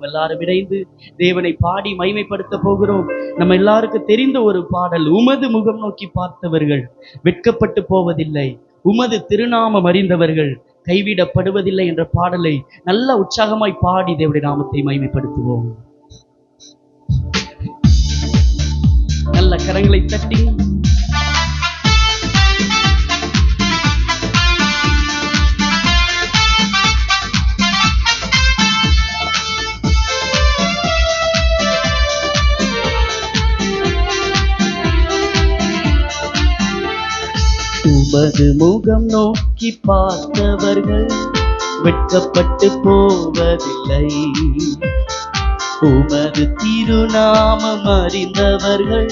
நம்ம எல்லாரும் இணைந்து தேவனை பாடி மைமைப்படுத்த போகிறோம். நம்ம எல்லாருக்கும் தெரிந்த ஒரு பாடல் உமது முகம் நோக்கி பார்த்தவர்கள் வெட்கப்பட்டு போவதில்லை உமது திருநாமம் அறிந்தவர்கள் கைவிடப்படுவதில்லை என்ற பாடலை நல்ல உற்சாகமாய் பாடி தேவடைய நாமத்தை மைமைப்படுத்துவோம் நல்ல கரங்களை தட்டி அவரது முகம் நோக்கி பார்த்தவர்கள் வெட்கப்பட்டு போவதில்லை. உமது திருநாமம் அறிந்தவர்கள்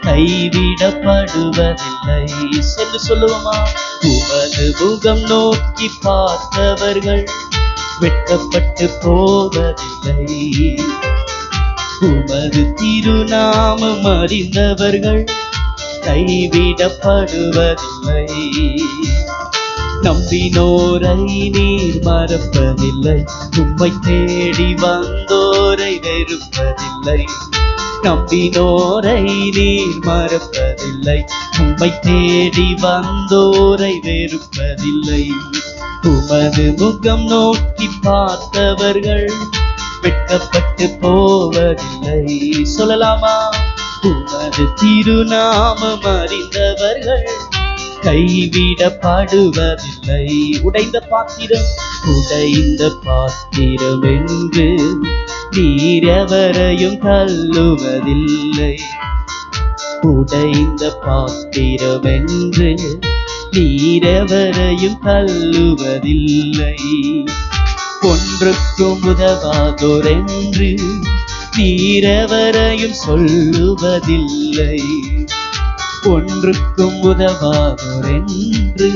கைவிடப்படுவதில்லை. சென்று சொல்லுவோமா? உமது முகம் நோக்கி பார்த்தவர்கள் வெட்கப்பட்டு போவதில்லை. உமது திருநாமம் அறிந்தவர்கள் கைவிடப்படுவதில்லை. நம்பினோரை நீர் மறப்பதில்லை. உம்மை தேடி வந்தோரை வெறுப்பதில்லை. நம்பினோரை நீர் மறப்பதில்லை. உம்மை தேடி வந்தோரை வெறுப்பதில்லை. உமது முகம் நோக்கி பார்த்தவர்கள் வெட்கப்பட்டு போவதில்லை. சொல்லலாமா? உமது திருநாமம் அறிந்தவர்கள். கைவிடப்படுவதில்லை. உடைந்த பாத்திரம் உடைந்த பாத்திரம் என்று நீரவரையும் தள்ளுவதில்லை. உடைந்த பாத்திரம் என்று நீரவரையும் தள்ளுவதில்லை. ஒன்றுக்கும் உதவாதோரென்று தீரவரையும் சொல்லுவதில்லை. ஒன்றுக்கும் உதவாதோரென்று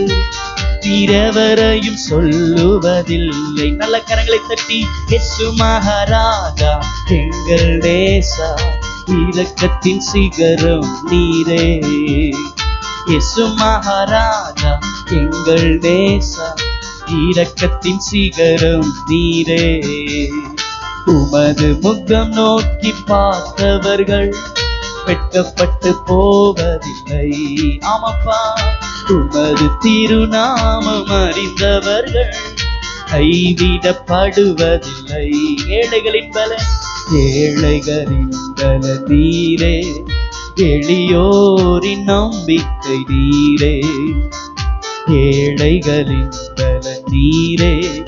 தீரவரையும் சொல்லுவதில்லை. நல்ல கரங்களை தட்டி எசு மகாராஜா எங்கள் தேசா இலக்கத்தின் சிகரம் நீரே. எசு மகாராஜா எங்கள் தேசா இரக்கத்தின் சிகரம் நீரே. உமது முகம் நோக்கி பார்த்தவர்கள் வெட்கப்பட்டு போவதில்லை. ஆமப்பா. உமது திருநாமம் அறிந்தவர்கள் கைவிடப்படுவதில்லை. ஏழைகளின் பல ஏழைகளின் பல நீரே எளியோரின் நம்பிக்கை நீரே. ஏழைகளின் பல நீரே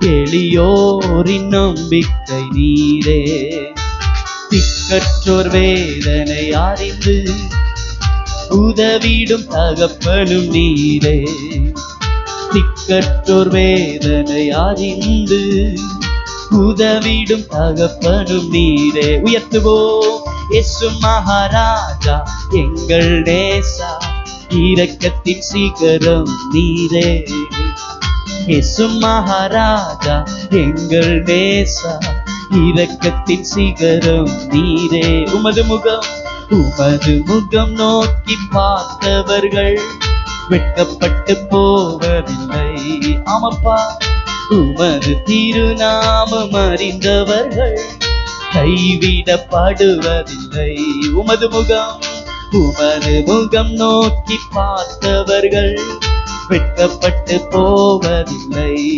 எளியோரின் நம்பிக்கை நீரே. திக்கற்றோர் வேதனை அறிந்து உதவிடும் தகப்பனும் நீரே. திக்கற்றோர் வேதனை அறிந்து உதவிடும் தகப்பனும் நீரே. உயர்த்துவோம் எசு மகாராஜா எங்கள் நேசா. இரக்கத்தின் சீக்கிரம் நீரே. இயேசு மகாராஜா எங்கள் நேசா இரக்கத்தின் சிகரம் நீரே. உமது முகம் உமது முகம் நோக்கி பார்த்தவர்கள். வெட்கப்பட்டு போவதில்லை. ஆமப்பா உமது திருநாமம் அறிந்தவர்கள். கைவிடப்படுவதில்லை. உமது முகம் உமது முகம் நோக்கி பார்த்தவர்கள். வெட்கப்பட்டு போவதில்லை.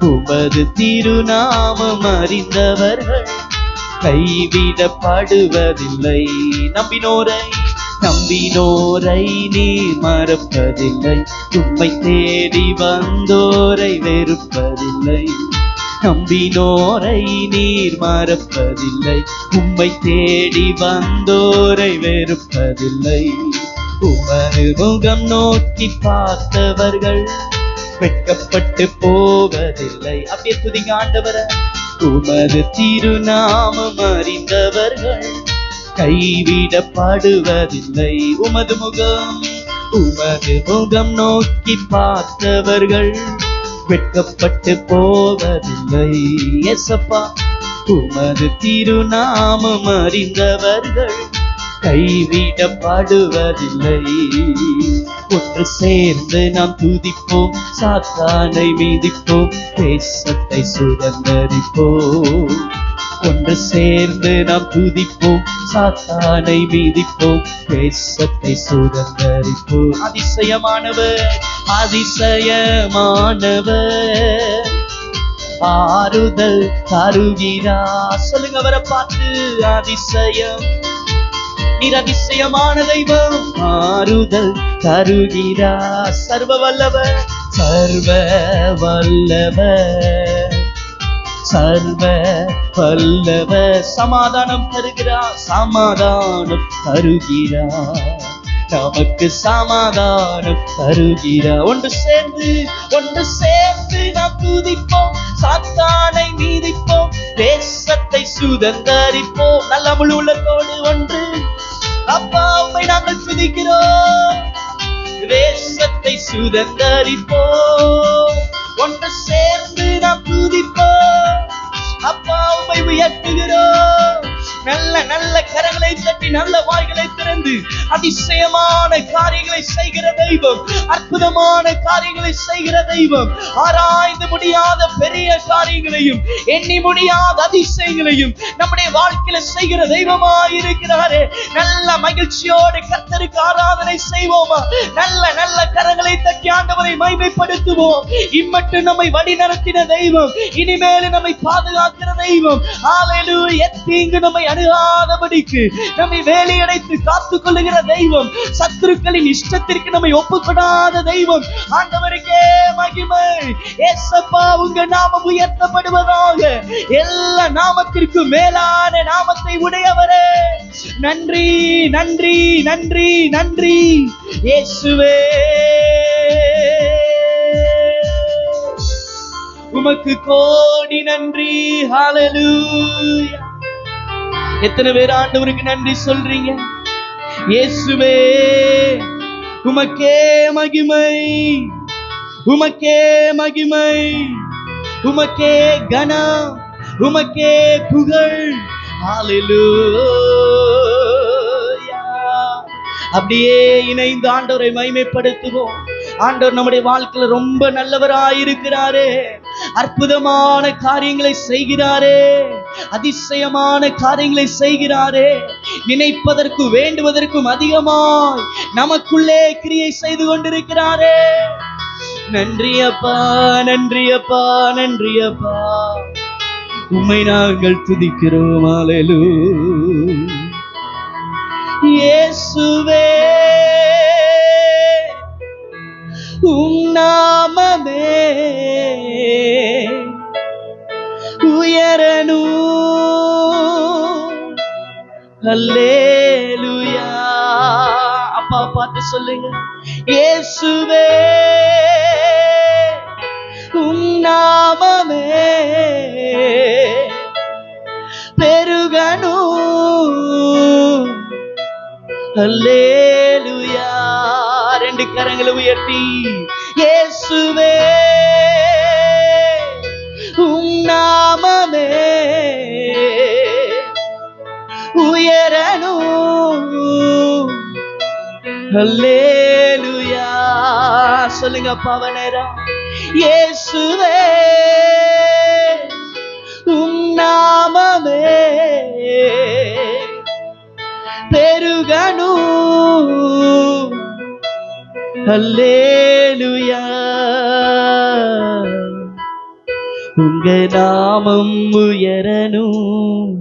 உமது திருநாமம் அறிந்தவர்கள் கைவிடப்படுவதில்லை. நம்பினோரை நம்பினோரை நீ மறப்பதில்லை. உம்மை தேடி வந்தோரை வெறுப்பதில்லை. நம்பினோரை நீர் மறப்பதில்லை. உம்மை தேடி வந்தோரை வெறுப்பதில்லை. உமது முகம் நோக்கி பார்த்தவர்கள் வெட்கப்பட்டு போவதில்லை. அப்படியே துதிங்க ஆண்டவர. உமது திருநாமம் அறிந்தவர்கள் கைவிடப்படுவதில்லை. உமது முகம் உமது முகம் நோக்கி பார்த்தவர்கள் வெட்கப்பட்டு போவதில்லை. எசப்பா உமது திருநாமம் அறிந்தவர்கள் கைவிடப்படுவதில்லை. ஒன்று சேர்ந்து நாம் துதிப்போம் சாத்தானை மீதிப்போம் தேசத்தை சுதந்தரிப்போம். ஒன்று சேர்ந்து நாம் துதிப்போம் சாத்தானை மீதிப்போம் தேசத்தை சுதந்தரிப்போம். அதிசயமானவர் அதிசயமானவர். ஆறுதல் தருகிறா சொல்லுங்க அவரை பார்த்து அதிசயம். நிரதிசயமான தெய்வம். ஆறுதல் தருகிறா சர்வ வல்லவர் சர்வ வல்லவர் சர்வ வல்லவ சமாதானம் தருகிறா சமாதானம் தருகிறா. நமக்கு சமாதானம் தருகிறா. ஒன்று சேர்ந்து ஒன்று சேர்ந்து நாம் துதிப்போம். சாத்தானை மீதிப்போம். தேசத்தை சுதந்தரிப்போம். நல்ல முழு உள்ளத்தோடு ஒன்று அப்பா உம்மை நாங்கள் துதிக்கிறோம். தேசத்தை சுதந்தரிப்போம். ஒன்று சேர்ந்து நாம் துதிப்போம். அப்பா உம்மை உயர்த்துகிறோம். நல்ல நல்ல கரங்களை தட்டி நல்ல வாய்களை திறந்து அதிசயமான காரியங்களை செய்கிற தெய்வம் அற்புதமான காரியங்களை செய்கிற தெய்வம். ஆராய்ந்து முடியாத பெரிய காரியங்களையும் எண்ணி முடியாத அதிசயங்களையும் நம்முடைய வாழ்க்கையில செய்கிற தெய்வமாய் இருக்கிறாரே நல்ல மகிழ்ச்சியோடு கர்த்தருக்கு ஆராதனை செய்வோமா? நல்ல நல்ல கரங்களை தட்டி ஆண்டவரை மைமைப்படுத்துவோம் இம்மட்டும் நம்மை வழி நடத்தின தெய்வம் இனிமேல் நம்மை பாதுகாக்கிற தெய்வம். ஹalleluya எத்தீங்கு நம்மை அணுகாதபடிக்கு நம்மை வேலையடைத்து காத்துக் கொள்ளுகிற தெய்வம். சத்துருக்களின் இஷ்டத்திற்கு நம்மை ஒப்புக்கொடாத தெய்வம். ஆண்டவருக்கே மகிமை. ஏசப்பா உங்க நாமம் உயர்த்தப்படுவதாக. எல்லா நாமத்திற்கும் மேலான நாமத்தை உடையவரே. நன்றி நன்றி நன்றி நன்றி. இயேசுவே. உமக்கு கோடி நன்றி. ஹalleluya. எத்தனை பேர் ஆண்டவருக்கு நன்றி சொல்றீங்க? இயேசுவே உமக்கே மகிமை உமக்கே மகிமை உமக்கே கனம் உமக்கே புகழ். அப்படியே இணைந்து ஆண்டவரை மைமைப்படுத்துவோம் ஆண்டவர் நம்முடைய வாழ்க்கையில ரொம்ப நல்லவராயிருக்கிறாரே. அற்புதமான காரியங்களை செய்கிறாரே அதிசயமான காரியங்களை செய்கிறாரே. நினைப்பதற்கு வேண்டுவதற்கும் அதிகமாய் நமக்குள்ளே கிரியை செய்து கொண்டிருக்கிறாரே. நன்றியப்பா நன்றியப்பா நன்றியப்பா உம்மை நாங்கள் துதிக்கிறோம் அலலு இயேசுவே. உம் நாமமே. உயரணும் அல்லேலுயா. அப்பா பார்த்து சொல்லுங்க. இயேசுவே உம் நாமமே. பெருகணும் அல்லேலுயா ரெண்டு கரங்களை உயர்த்தி இயேசுவே உம் நாமமே உயரணும். அல்லேலுயா சொல்லுங்க பவனரா இயேசுவே உம் நாமமே பெருகணும். அல்லேலுயா. உங்க நாமம் உயரணும்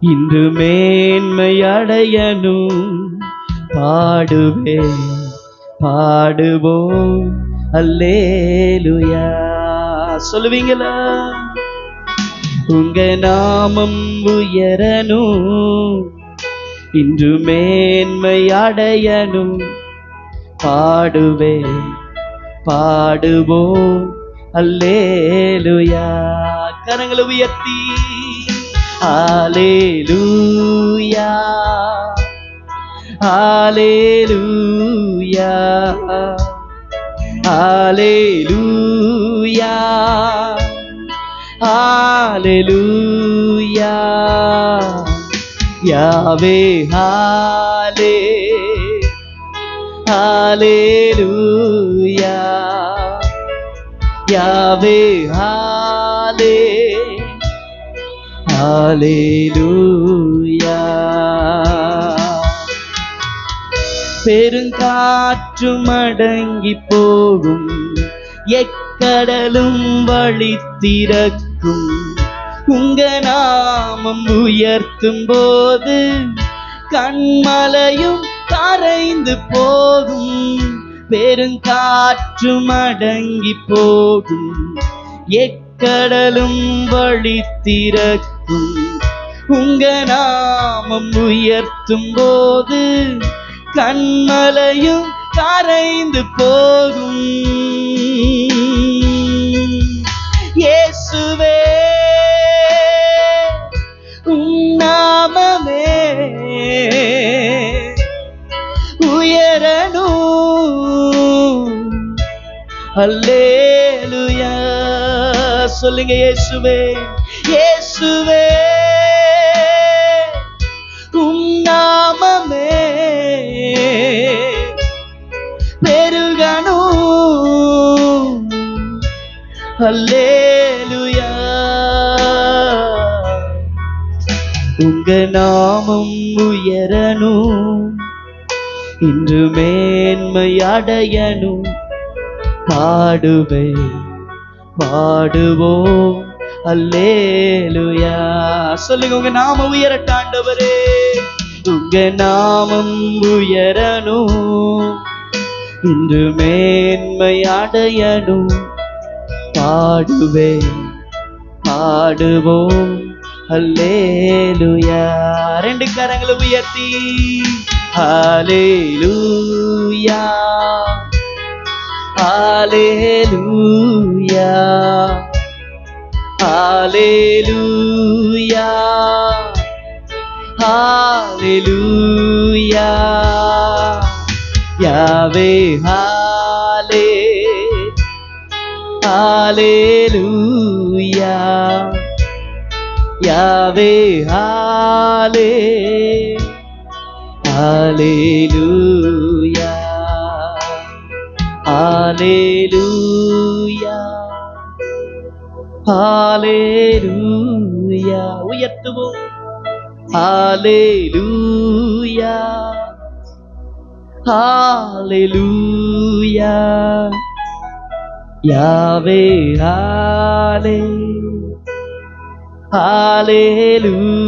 இன்று மேன்மை அடையணும். பாடுவே பாடுவோம் அல்லேலுயா. சொல்லுவீங்களா? உங்க நாமம் உயரணும் இன்று மேன்மை அடையணும். பாடுவே பாடுவோம் அல்லேலுயா. கரங்களை உயர்த்தி. ஆலேலுயா ஆலேலுயா ஆலேலுயா ஆலேலுயா யாவே ஹாலே. ஹalleluya யாவே ஹாலே ஹalleluya பெருங்காற்று மடங்கி போகும் எக்கடலும் வழி திறக்கும் உங்க நாமம் உயர்த்தும் போது கண்மலையும் கரைந்து போகும். பெருங்காற்றும் மடங்கி போகும். எக்கடலும் வழி திறக்கும். உங்க நாமம் உயர்த்தும் போது கண்மலையும் கரைந்து போகும். அல்லேலுயா சொல்லுங்க இயேசுவே இயேசுவே உம் நாமமே. பெருகணும் அல்லேலுயா உங்க நாமம் உயரணும் இன்று மேன்மை அடையணும். பாடுவே பாடுவோம். அல்லேலுயா. சொல்லுங்க உங்க நாம உயரட்டாண்டவரே உங்க நாமம் உயரணும். இன்று மேன்மை அடையணும். பாடுவே பாடுவோம். அல்லேலுயா. ரெண்டு கரங்களை உயர்த்தி. ஹalleluya. Hallelujah. Hallelujah. Hallelujah. Yahweh, Hallelujah. Yahweh, Alleluia. Hallelujah. ஹalleluya ஹalleluya உயர்த்துவோம் ஹalleluya ஹalleluya யாவே ஹாலே ஹalleluya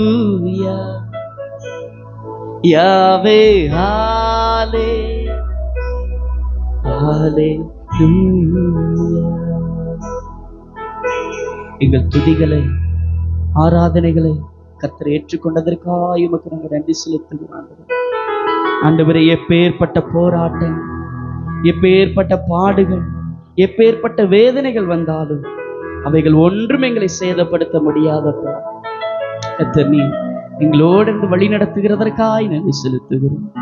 யாவே ஹாலே ஹalleluya எங்கள் துதிகளை ஆராதனைகளை கத்தரை ஏற்றுக்கொண்டதற்காக உமக்கு நாங்கள் நன்றி செலுத்துகிறோம். ஆண்டவரை எப்பேற்பட்ட போராட்டம் எப்பேற்பட்ட பாடுகள் எப்பேற்பட்ட வேதனைகள் வந்தாலும் அவைகள் ஒன்றும் எங்களை சேதப்படுத்த முடியாதப்பா. கர்த்தர் நீ எங்களோடு இருந்து வழி நடத்துகிறதற்காய் நன்றி செலுத்துகிறோம்.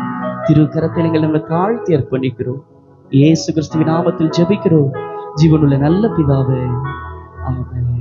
திருக்கரத்தில் எங்கள் நாங்கள் தாழ்த்தி அர்ப்பணிக்கிறோம். இயேசு கிறிஸ்துவின் நாமத்தில் ஜெபிக்கிறோம். ஜீவனுள்ள நல்ல பிதாவே ஆமாம்